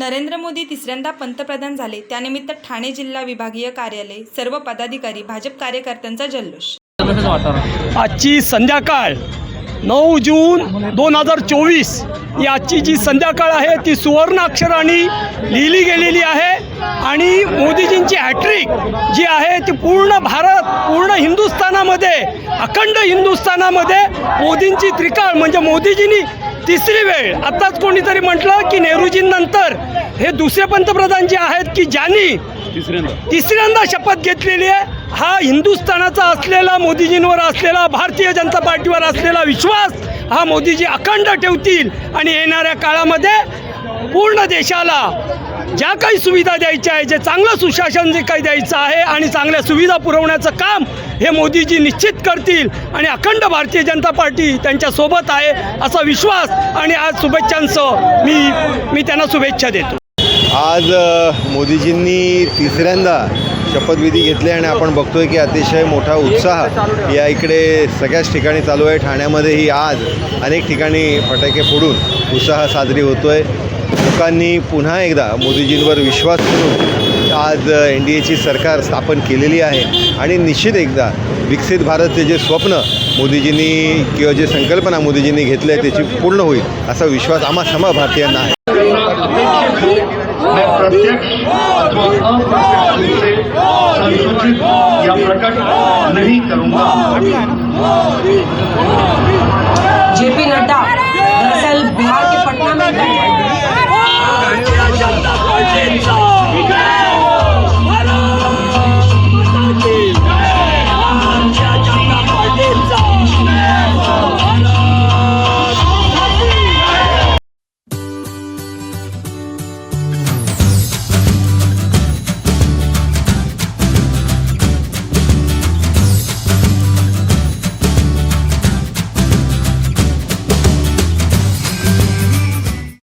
नरेंद्र मोदी तिसऱ्यांदा पंतप्रधान झाले. त्यानिमित्त ठाणे जिल्हा विभागीय कार्यालय सर्व पदाधिकारी भाजप कार्यकर्त्यांचा जल्लोष. आजची संध्याकाळ नऊ जून दोन हजार चोवीस. ही आजची जी संध्याकाळ आहे ती सुवर्ण अक्षराने लिहिली गेलेली आहे. आणि मोदीजींची हॅट्रिक जी आहे ती पूर्ण भारत पूर्ण हिंदुस्थानामध्ये अखंड हिंदुस्थानामध्ये मोदींची त्रिकाळ म्हणजे मोदीजींनी तिसरी वेळ आत्ताच कोणीतरी म्हटलं की नेहरूजींनंतर हे दुसरे पंतप्रधान जे आहेत की ज्यांनी तिसऱ्यांदा शपथ घेतलेली आहे हा हिंदुस्थानाचा असलेला मोदीजींवर असलेला भारतीय जनता पार्टीवर असलेला विश्वास हा मोदीजी अखंड ठेवतील आणि येणाऱ्या काळामध्ये पूर्ण देशाला ज्या काही सुविधा द्यायच्या आहे जे चांगलं सुशासन जे काही द्यायचं आहे आणि चांगल्या सुविधा पुरवण्याचं काम हे मोदीजी निश्चित करतील आणि अखंड भारतीय जनता पार्टी त्यांच्यासोबत आहे असा विश्वास आणि आज शुभेच्छांसह मी मी त्यांना शुभेच्छा देतो. आज मोदीजींनी तिसऱ्यांदा शपथविधी घेतली आणि आपण बघतोय की अतिशय मोठा उत्साह या इकडे सगळ्याच ठिकाणी चालू आहे. ठाण्यामध्येही आज अनेक ठिकाणी फटाके फोडून उत्साह साजरी होतोय. लोकांनी पुन्हा एकदा मोदीजींवर विश्वास करून आज एन डी एची सरकार स्थापन केलेली आहे आणि निश्चित एकदा विकसित भारतचे जे स्वप्न मोदीजींनी किंवा जे संकल्पना मोदीजींनी घेतली आहे त्याची पूर्ण होईल असा विश्वास आम्हा समा भारतीयांना आहे या प्रकट नहीं करूंगा.